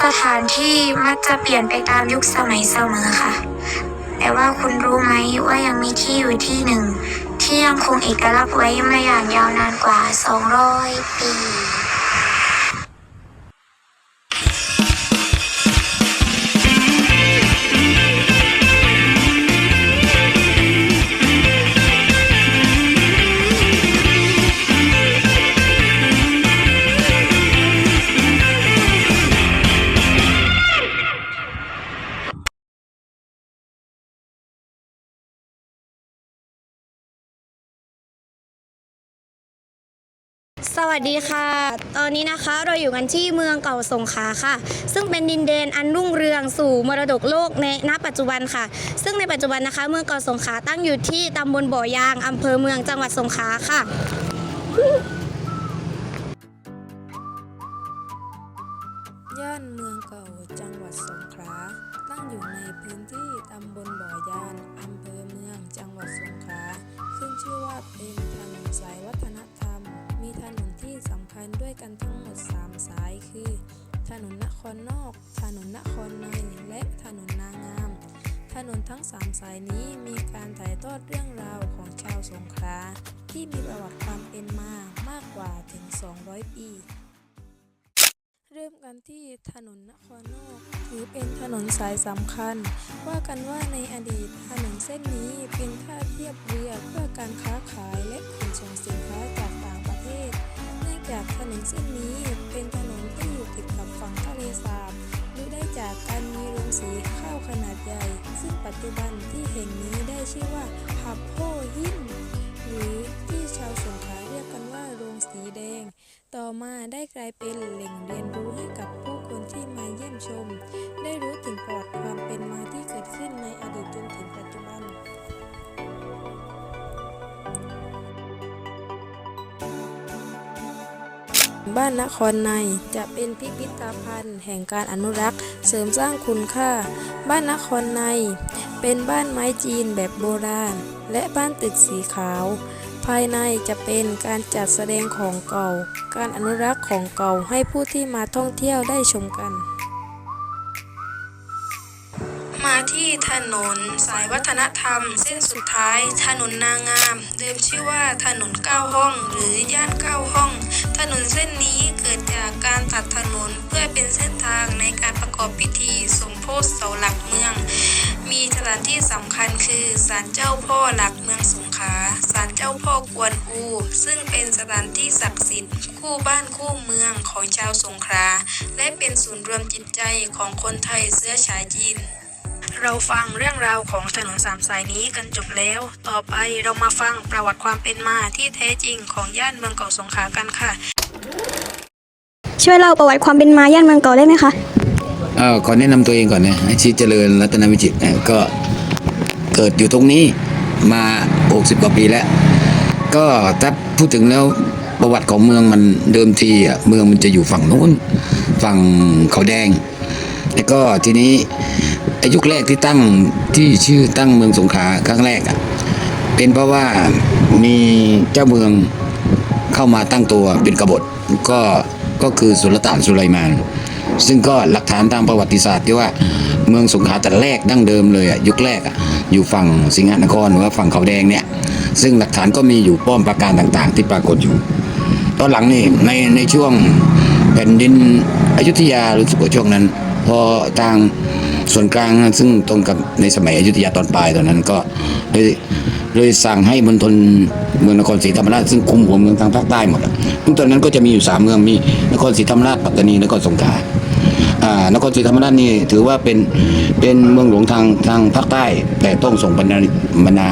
สถานที่มักจะเปลี่ยนไปตามยุคสมัยเสมอค่ะ แต่ว่าคุณรู้ไหมว่ายังมีที่อยู่ที่หนึ่ง ที่ยังคงเอกลักษณ์ไว้มาอย่างยาวนานกว่า 200 ปี สวัสดีค่ะ ตอนนี้นะคะเราอยู่กันที่เมืองเก่าสงขลาค่ะ ซึ่งเป็นดินแดนอันรุ่งเรืองสู่มรดกโลกในณปัจจุบันค่ะ ซึ่งในปัจจุบันนะคะ เมืองเก่าสงขลาตั้งอยู่ที่ตำบลบ่อยางอำเภอเมืองจังหวัดสงขลาค่ะ สำคัญด้วยกันทั้งหมด 3 สายคือ ถนนนครนอก ถนนนครในและถนนนางาม ถนนทั้ง 3 สายนี้มีการถ่ายทอดเรื่องราวของชาวสงขลาที่มีประวัติความเป็นมามากกว่าถึง 200 ปีเริ่มกันที่ถนนนครนอกถือเป็นถนนสายสำคัญ ว่ากันว่าในอดีตถนนเส้นนี้เป็นท่าเทียบเรือเพื่อการค้าขายและขนส่งสินค้าจาก ปัจจุบันที่แห่งนี้ได้ชื่อว่าผับโพหินหรือที่ชาวสงขลาเรียกกันว่าโรงสีแดง ต่อมาได้กลายเป็นแหล่งเรียนรู้ให้กับผู้คนที่มาเยี่ยมชม ได้รู้ถึงประวัติความเป็นมาที่เกิดขึ้นในอดีตจนถึงปัจจุบัน บ้านนครในจะเป็นพิพิธภัณฑ์แห่งการอนุรักษ์ เสริมสร้างคุณค่า บ้านนครใน เป็นบ้านไม้จีนแบบโบราณ และบ้านตึกสีขาว ภายในจะเป็นการจัดแสดงของเก่า การอนุรักษ์ของเก่าให้ผู้ที่มาท่องเที่ยวได้ชมกัน มาที่ถนนสายวัฒนธรรม เส้นสุดท้าย ถนนนางงาม เดิมชื่อว่าถนนเก้าห้อง หรือย่านเก้าห้อง ถนนเส้นนี้เกิดจากการตัดถนนเพื่อเป็นเส้นทางในการประกอบพิธี สมโพธิเสาหลักเมือง มีสถานที่สำคัญคือศาลเจ้าพ่อหลักเมืองสงขลาศาลเจ้าพ่อกวนอู ซึ่งเป็นสถานที่ศักดิ์สิทธิ์คู่บ้านคู่เมืองของชาวสงขลาและเป็นศูนย์รวมจิตใจของคนไทยเชื้อสายจีน เราฟังเรื่องราวของถนนสามสายนี้กันจบแล้ว ต่อไปเรามาฟังประวัติความเป็นมาที่แท้จริงของย่านเมืองเก่าสงขลากันค่ะ ช่วยเล่าประวัติความเป็นมาย่านเมืองเก่าได้ไหมคะเออขอแนะนำตัวเองก่อนนะอาชีพเจริญรัตนวิจิตรนะก็เกิดอยู่ตรงนี้มา60กว่าปีแล้ว ก็ถ้าพูดถึงแล้วประวัติของเมืองมันเดิมทีอะเมืองมันจะอยู่ฝั่งนู้นฝั่งเขาแดง แล้วก็ทีนี้ ไอายุคแรกที่ตั้งที่ชื่อตั้งเมืองสงขลาครั้งแรกอะเป็นเพราะว่ามีเจ้าเมืองเข้ามาตั้งตัวเป็นกบฏก็ก็คือสุลต่านสุไลมาน ซึ่งก็หลักฐานทางประวัติศาสตร์ที่ว่าเมืองสงขลาแต่แรกดั้งเดิมเลยอะยุคแรกอะอยู่ฝั่งสิงหนครหรือว่าฝั่งเขาแดงเนี่ย ซึ่งหลักฐานก็มีอยู่ป้อมปราการต่างๆ ที่ปรากฏอยู่ ตอนหลังนี่ในในช่วงแผ่นดินอยุธยารู้สึกว่าช่วงนั้น พอทาง ส่วนกลางซึ่งตรงกับในสมัยอยุธยาตอนปลายตอนนั้นก็เลยเลยสั่งให้มณฑลเมืองนครศรีธรรมราชซึ่งคุมหัวเมืองทางภาคใต้หมดซึ่งตอนนั้นก็จะมีอยู่สามเมืองมีนครศรีธรรมราชปัตตานีนครสงขลาอ่านครศรีธรรมราชนี่ถือว่าเป็นเป็นเมืองหลวงทางทางภาคใต้ แต่ต้องส่งบรรณาบรรณา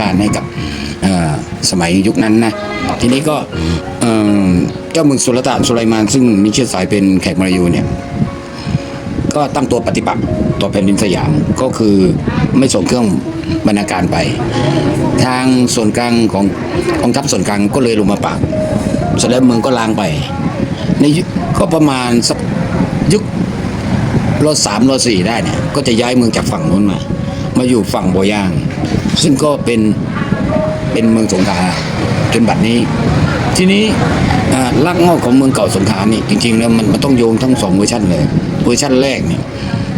การให้กับสมัยยุคนั้นนะทีนี้ก็เอ่อเจ้าเมืองสุลต่านสุไลมานซึ่งมีเชื้อสายเป็นแขกมลายูเนี่ย ก็ตั้งตัวปฏิปักษ์ต่อแผ่นดินสยามก็คือไม่ส่งเครื่องบรรณาการไป ทางส่วนกลางของกองทัพส่วนกลางก็เลยลงมาปาบเสร็จแล้วเมืองก็ล้างไปในก็ประมาณสักยุครอสามรอสี่ได้เนี่ยก็จะย้ายเมืองจากฝั่งนู้นมา มาอยู่ฝั่งโบย่าง ซึ่งก็เป็นเป็นเมืองสงขลาจนบัดนี้ ทีนี้อ่ารากง้าของเมืองเก่าสงขลานี่จริงๆแล้วมันมันต้องโยงทั้งสองเวอร์ชันเลย เวอร์ชันแรกเนี่ย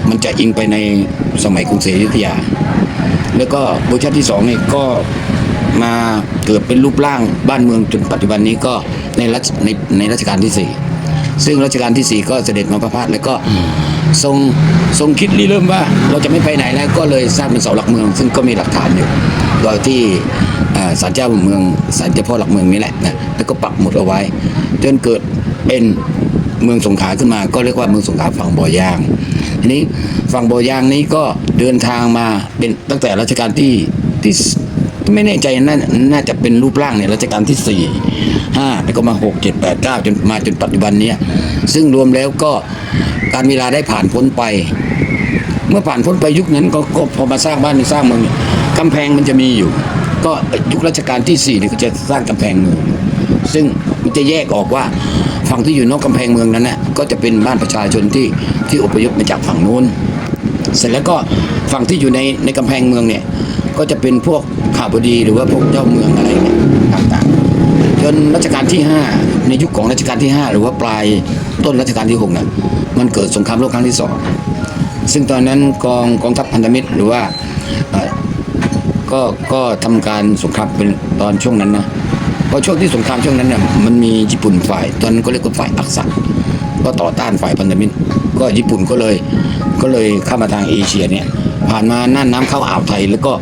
มันจะอิงไปในสมัยกรุงศรีอยุธยา แล้วก็เวอร์ชันที่สองนี่ยก็มาเกิดเป็นรูปร่างบ้านเมืองจนปัจจุบันนี้ก็ในรัชในในรัชกาลที่สี่ซึ่งรัชกาลที่สี่ก็เสด็จมาประพาสแล้วก็ทรงทรงคิดริเริ่มว่าเราจะไม่ไปไหนแล้วก็เลยสร้างเป็นเสาหลักเมือง ซึ่งก็มีหลักฐานอยู่โดยที่ศาลเจ้าเมืองศาลเจ้าพ่อหลักเมืองนี่แหละนะแล้วก็ปักหมุดเอาไว้ จนเกิดเป็น เมืองสงขลาขึ้นมา ก็เรียกว่าเมืองสงขลาฝั่งบ่อยางทีนี้ฝั่งบ่อยางนี้ก็เดินทางมาเป็นตั้งแต่รัชกาลที่ที่ไม่แน่ใจน่าน่าจะเป็นรูปร่างเนี่ยรัชกาลที่สี่ห้าแล้วก็มาหกเจ็ดแปดเก้าจนมาจนปัจจุบันเนี้ยซึ่งรวมแล้วก็การเวลาได้ผ่านพ้นไป เมื่อผ่านพ้นไปยุคนั้นก็ก็พอมาสร้างบ้านสร้างเมืองกำแพงมันจะมีอยู่ ก็ยุครัชกาลที่สี่เนี่ยก็จะสร้างกำแพงเมืองซึ่งมันจะแยกออกว่า ฝั่งที่อยู่นอกกำแพงเมืองนั้นน่ะก็จะเป็นบ้านประชาชนที่ที่อพยพมาจากฝั่งนู้น เสร็จแล้วก็ฝั่งที่อยู่ในในกำแพงเมืองเนี่ยก็จะเป็นพวกข่าวบดีหรือว่าพวกเจ้าเมืองอะไรเนี่ยต่างๆจนรัชกาลที่ 5 ในยุคของรัชกาลที่ 5 หรือว่าปลายต้นรัชกาลที่6น่ะมันเกิดสงครามโลกครั้งที่สองซึ่งตอนนั้นกองกองทัพพันธมิตรหรือว่าก็ก็ทำการสงครามเป็นตอนช่วงนั้นนะ พราะช่วงที่สงครามช่วงนั้นเนี่ยมันมีญี่ปุ่นฝ่ายตอนนั้นก็เรียกว่าฝ่ายอักษะก็ต่อต้านฝ่ายพันธมิตร ก็ญี่ปุ่นก็เลยก็เลยเข้ามาทางเอเชียเนี่ยผ่านมาน่านน้ำเข้าอ่าวไทย แล้วก็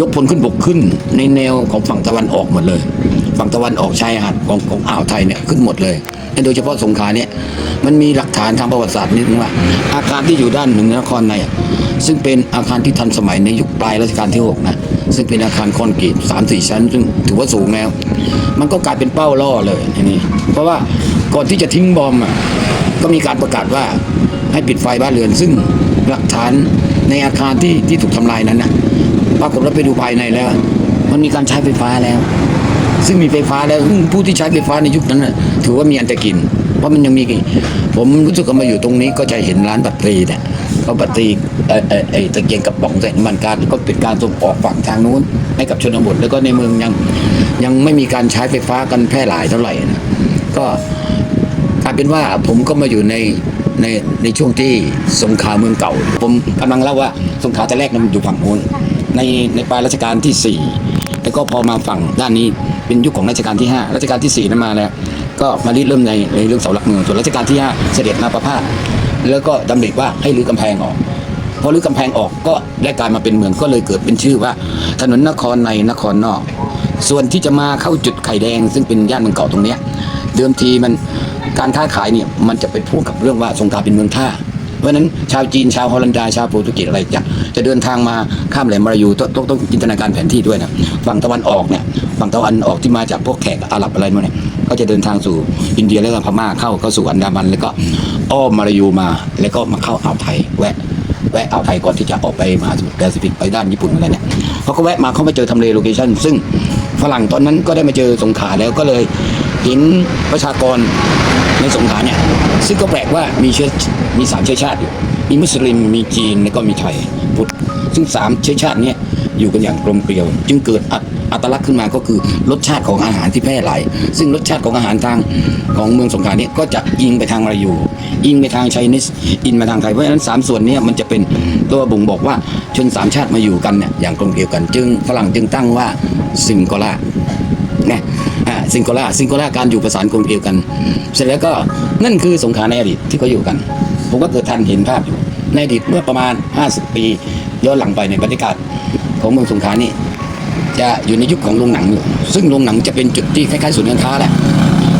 ยกพลขึ้นบกขึ้นในแนวของฝั่งตะวันออกหมดเลย ฝั่งตะวันออกชายหาดของของอ่าวไทยเนี่ยขึ้นหมดเลย โดยเฉพาะสงขลาเนี่ยมันมีหลักฐานทางประวัติศาสตร์นิดนึงว่า อาคารที่อยู่ด้านหนึ่งนครในซึ่งเป็นอาคารที่ทันสมัยในยุคปลายรัชกาลที่หกนะซึ่งเป็นอาคารคอนกรีตสามสี่ชั้น ซึ่งถือว่าสูงแล้ว มันก็กลายเป็นเป้าล่อเลยทีนี้ เพราะว่าก่อนที่จะทิ้งบอมอะก็มีการประกาศว่าให้ปิดไฟบ้านเรือน ซึ่งหลักฐานในอาคารที่ที่ถูกทำลายนั้นนะปรากฏว่าไปดูภายในแล้ว มันมีการใช้ไฟฟ้าแล้ว ซึ่งมีไฟฟ้าแล้วซึ่งผู้ที่ใช้ไฟฟ้าในยุคนั้นนะถือว่ามีอันจะกิน เพราะมันยังมีกีผมรู้สึกว่ามาอยู่ตรงนี้ก็จะเห็นร้านบัตรตรีเนี่ยเพราะบัตรตรีเออเออไอ้ตะเกียงกระป๋องแสงมันการก็เป็นการส่งออกฝั่งทางนู้นให้กับชนบทแล้วก็ในเมืองยังยังไม่มีการใช้ไฟฟ้ากันแพร่หลายเท่าไหร่นะก็กลายเป็นว่าผมก็มาอยู่ในในในช่วงที่สงขาเมืองเก่า ผมกำลังเล่าว่าสงขาแต่แรกนั้นมันอยู่ฝั่งนู้นในในปลายรัชกาลที่สี่แล้วก็พอมาฝั่งด้านนี้ เป็นยุคของรัชกาลที่ 5 รัชกาลที่4นั้นมาแล้ว ก็มาริเริ่มในในเรื่องเสาหลักเมืองส่วนรัชกาลที่ 5 เสด็จมาประพาสแล้วก็ดำริว่าให้รื้อกำแพงออกพอรื้อกำแพงออกก็ได้กลายมาเป็นเมืองก็เลยเกิดเป็นชื่อว่า ถนนนครในนครนอก ส่วนที่จะมาเข้าจุดไข่แดง ซึ่งเป็นย่านเมืองเก่าตรงเนี้ยเดิมทีมันการค้าขายเนี่ยมันจะไปพูดกับเรื่องว่าสงขลาเป็นเมืองท่าเพราะนั้นชาวจีนชาวฮอลันดาชาวโปรตุเกสอะไรจะจะเดินทางมาข้ามแหลมมารายูต้องต้องจินตนาการแผนที่ด้วยนะฝั่งตะวันออกเนี่ย ฝั่งตะวันออกที่มาจากพวกแขกอาหรับอะไรมาเนี่ยก็จะเดินทางสู่อินเดียแล้วก็พม่าเข้าเข้าสู่อันดามัน แล้วก็อ้อมมารายูมา แล้วก็มาเข้าอ่าวไทยแวะแวะอ่าวไทยก่อนที่จะออกไปมหาสมุทรแปซิฟิกไปด้านญี่ปุ่นอะไรเนี่ยเขาก็แวะมาเขามาเจอทำเลโลเคชั่นซึ่งฝรั่งตอนนั้นก็ได้มาเจอสงขลาแล้วก็เลยเห็นประชากรในสงขลาเนี่ยซึ่งก็แปลกว่ามีเชื้อมีสามเชื้อชาติอยู่มีมุสลิมมีจีนแล้วก็มีไทยพุทธซึ่งสามเชื้อชาติเนี้อยู่กันอย่างกลมเกลียว จึงเกิดอัต อัตลักษณ์ขึ้นมาก็คือรสชาติของอาหารที่แพร่หลายซึ่งรสชาติของอาหารทางของเมืองสงขลาเนี่ยก็จะยิงไปทางมาลายูยิงไปทางไชนีสอินมาทางไทยเพราะฉะนั้นสามส่วนนี้มันจะเป็นตัวบ่งบอกว่าชนสามชาติมาอยู่กันเนี่ยอย่างกลมเกลียวกัน จึงฝรั่งจึงตั้งว่าซิงโกล่านะอ่าซิงโกล่าซิงโกล่าการอยู่ประสานกลมเกลียวกัน เสร็จแล้วก็นั่นคือสงขลาในอดีตที่เขาอยู่กัน ผมก็เกิดทันเห็นภาพอยู่ในอดีตเมื่อประมาณ 50 ปีย้อนหลังไปในบรรยากาศของเมืองสงขลานี่ จะอยู่ในยุคของโรงหนังอยู่ซึ่งโรงหนังจะเป็นจุดที่คล้ายๆศูนย์การค้าแหละ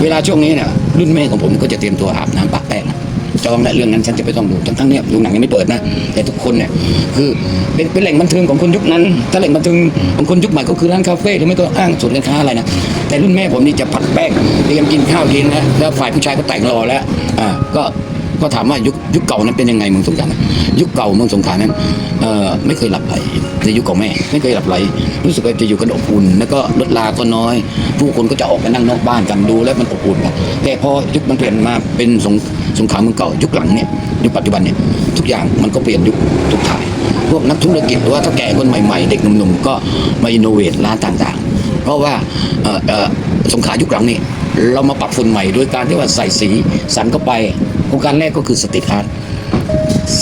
เวลาช่วงนี้เนี่ยรุ่นแม่ของผมก็จะเตรียมตัวอาบน้ำปะแป้งจองและเรื่องนั้นฉันจะไปต้องดูทั้งทั้งๆเนี่ยโรงหนังยังไม่เปิดนะ แต่ทุกคนเนี่ยคือเป็นเป็นแหล่งบันเทิงของคนยุคนั้น ถ้าแหล่งบันเทิงของคนยุคใหม่ก็คือร้านคาเฟ่หรือไม่ก็ห้างศูนย์การค้าอะไรนะแต่รุ่นแม่ผมนี่จะผัดแป้งเตรียมกินข้าวกินแล้วแล้วฝ่ายผู้ชายก็แต่งรอแล้วอ่าก็ ก็ถามว่ายุคยุคเก่านั้นเป็นยังไงเมืองสงขลานะยุคเก่าเมืองสงขลานั้นเอ่อไม่เคยหลับไหลในยุคของแม่ ไม่เคยหลับไหลรู้สึกว่าจะอยู่กันอบอุ่น แล้วก็รถลาก็น้อย ผู้คนก็จะออกไปนั่งนอกบ้านกันดูแล้วมันอบอุ่นแต่พอยุคมันเปลี่ยนมาเป็นสงสงครามเมืองเก่า ยุคหลังเนี่ยยุคปัจจุบันเนี่ยทุกอย่างมันก็เปลี่ยนยุคทุกถ่ายพวกนักธุรกิจหรือว่าถ้าแก่คนใหม่ๆ เด็กหนุ่มๆก็มาอินโนเวทร้านต่างๆ เพราะว่าสงขลายุคหลังนี่ เรามาปรับฝุ่นใหม่โดยการที่ว่าใส่สีสันเข้าไปโครงการแรกก็คือสตรีทอาร์ต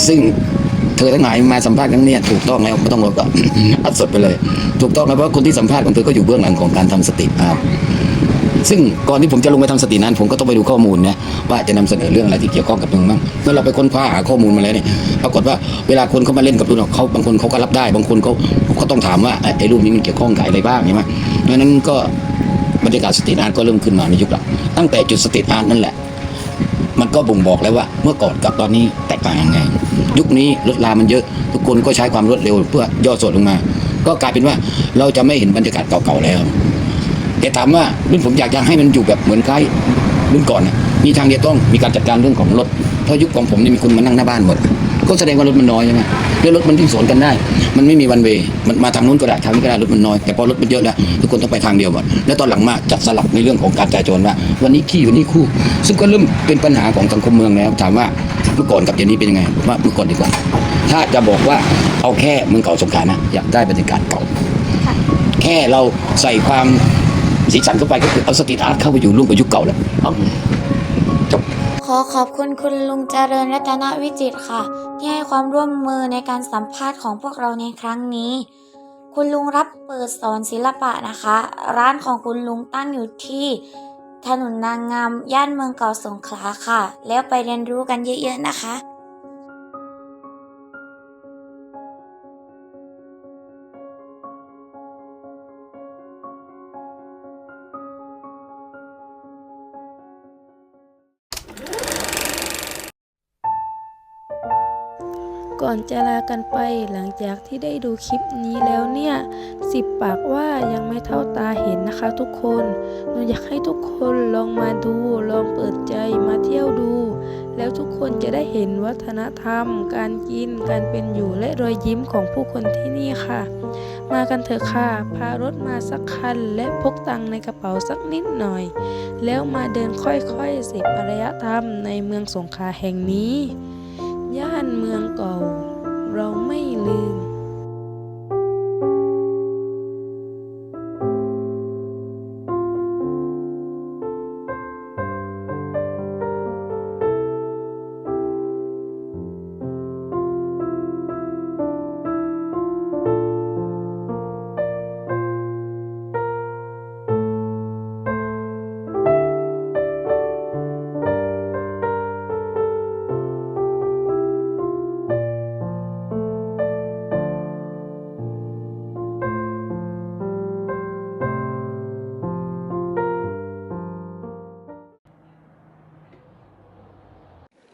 ซึ่งเธอทั้งหลายมาสัมภาษณ์ครั้งนี้ถูกต้องแล้วไม่ต้องรอก็อัดสดไปเลย ถูกต้องแล้วเพราะคนที่สัมภาษณ์ของเธอก็อยู่เบื้องหลังของการทำสติอาร์ตซึ่งก่อนที่ผมจะลงไปทำสตินั้น ผมก็ต้องไปดูข้อมูลนะว่าจะนำเสนอเรื่องอะไรที่เกี่ยวข้องกับมึงบ้างเมื่อเราไปค้นคว้าหาข้อมูลมาแล้วเนี่ยปรากฏว่าเวลาคนเขามาเล่นกับรุ่นเขาบางคนเขาก็รับได้ บางคนเขาเขาต้องถามว่าไอ้รูปนี้มันเกี่ยวข้องกับอะไรบ้างใช่ไหมเพราะฉะนั้นก็ บรรยากาศสตรีทอาร์ตก็เริ่มขึ้นมาในยุคหลังตั้งแต่จุดสตรีทอาร์ตนั่นแหละ มันก็บ่งบอกแล้วว่าเมื่อก่อนกับตอนนี้แตกต่างยังไง ยุคนี้รถรามันเยอะ ทุกคนก็ใช้ความรวดเร็วเพื่อย่อส่วนลงมา ก็กลายเป็นว่าเราจะไม่เห็นบรรยากาศเก่าๆแล้วแต่ถามว่ารุ่นผมอยากจะให้มันอยู่แบบเหมือนใกล้รุ่นก่อนนะมีทางเดียวต้องมีการจัดการเรื่องของรถเพราะยุคของผมนี่มีคนมานั่งหน้าบ้านหมด ก็แสดงว่ารถมันน้อยใช่ไหมแล้วรถมันวิ่งสวนกันได้ มันไม่มีวันเวมันมาทางนู้นก็ได้ทางนี้ก็ได้รถมันน้อย แต่พอรถมันเยอะแล้วทุกคนต้องไปทางเดียวหมดแล้วตอนหลังมาจัดสลับในเรื่องของการจราจรว่า วันนี้ขี้วันนี้คู่ ซึ่งก็เริ่มเป็นปัญหาของสังคมเมืองแล้วถามว่าเมื่อก่อนกับเดี๋ยวนี้เป็นยังไงผมว่าเมื่อก่อนดีกว่า ถ้าจะบอกว่าเอาแค่เมืองเก่าสงขลานะอยากได้บรรยากาศเก่า แค่เราใส่ความสีสันเข้าไปก็คือเอาสตรีทอาร์ตเข้าไปอยู่ร่วมกับยุคเก่าแล้ว ขอขอบคุณคุณลุงเจริญรัตนวิจิตค่ะ ที่ให้ความร่วมมือในการสัมภาษณ์ของพวกเราในครั้งนี้ คุณลุงรับเปิดสอนศิลปะนะคะ ร้านของคุณลุงตั้งอยู่ที่ ถนนนางงามย่านเมืองเก่าสงขลาค่ะ แล้วไปเรียนรู้กันเยอะๆนะคะ ก่อนจะลากันไปหลังจากที่ได้ดูคลิปนี้แล้วเนี่ยสิบปากว่ายังไม่เท่าตาเห็นนะคะทุกคนหนูอยากให้ทุกคนลองมาดูลองเปิดใจมาเที่ยวดู แล้วทุกคนจะได้เห็นวัฒนธรรม การกิน การเป็นอยู่และรอยยิ้มของผู้คนที่นี่ค่ะ มากันเถอะค่ะ พารถมาสักคัน และพกตังในกระเป๋าสักนิดหน่อย แล้วมาเดินค่อยๆเสพอารยธรรมในเมืองสงขลาแห่งนี้ ย่านเมืองเก่า เราไม่ลืม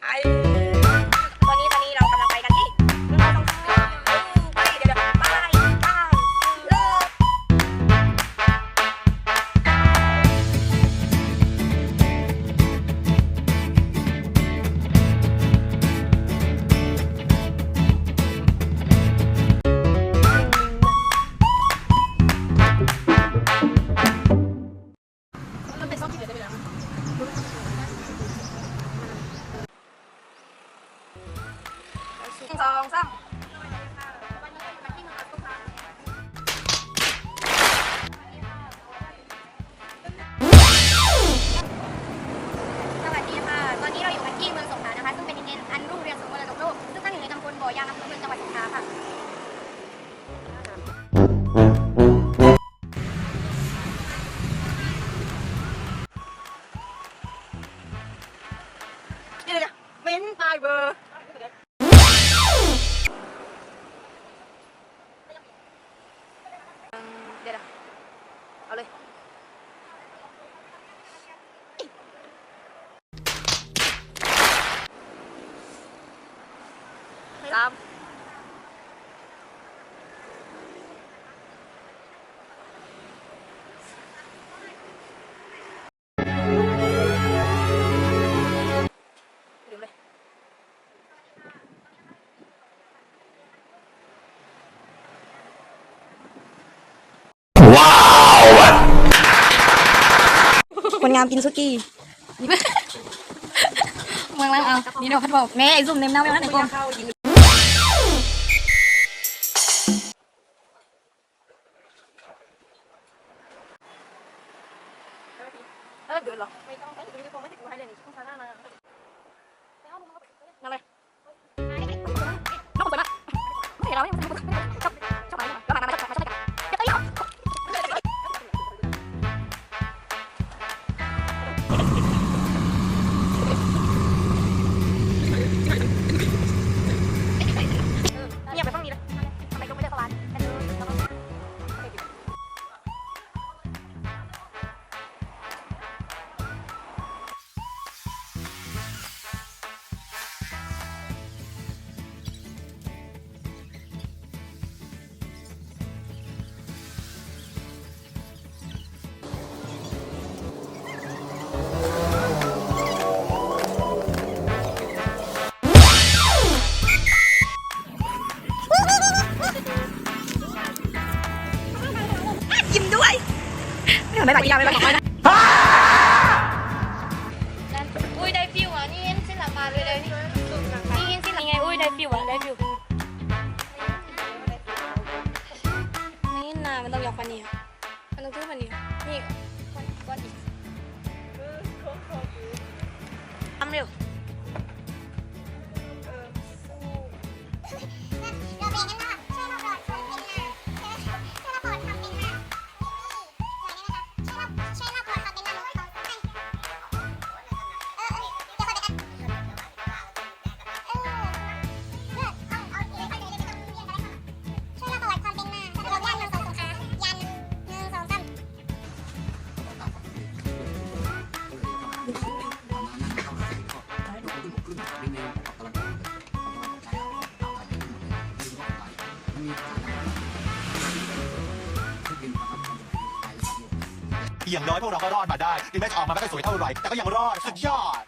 ต สองสามสวัสดีค่ะ ตอนนี้เราอยู่กันที่เมืองสงขลานะคะ ซึ่งเป็นดินแดนอันรุ่งเรืองสูงมรดกโลก ซึ่งตั้งอยู่ในตำบลบ่อยางอำเภอเมืองจังหวัดสงขลาค่ะ เดี๋ย คนงามกินซุกี้เมืองแล้วเอา นี่เดี๋ยวพัดบอกแม่ไอ้ซุ่มเนมน้ำไม่ว่าไหนกอง มีอะไอย่างน้อยพวกเราก็รอดมาได้ดิแม่จออกมาไม่ค่อยสวยเท่าไหร่แต่ก็ยังรอดสุดยอด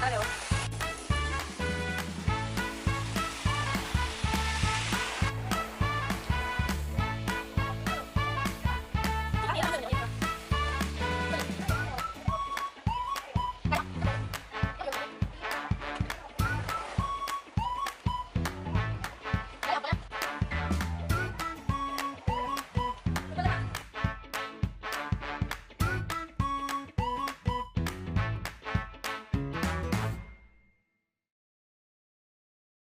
加油。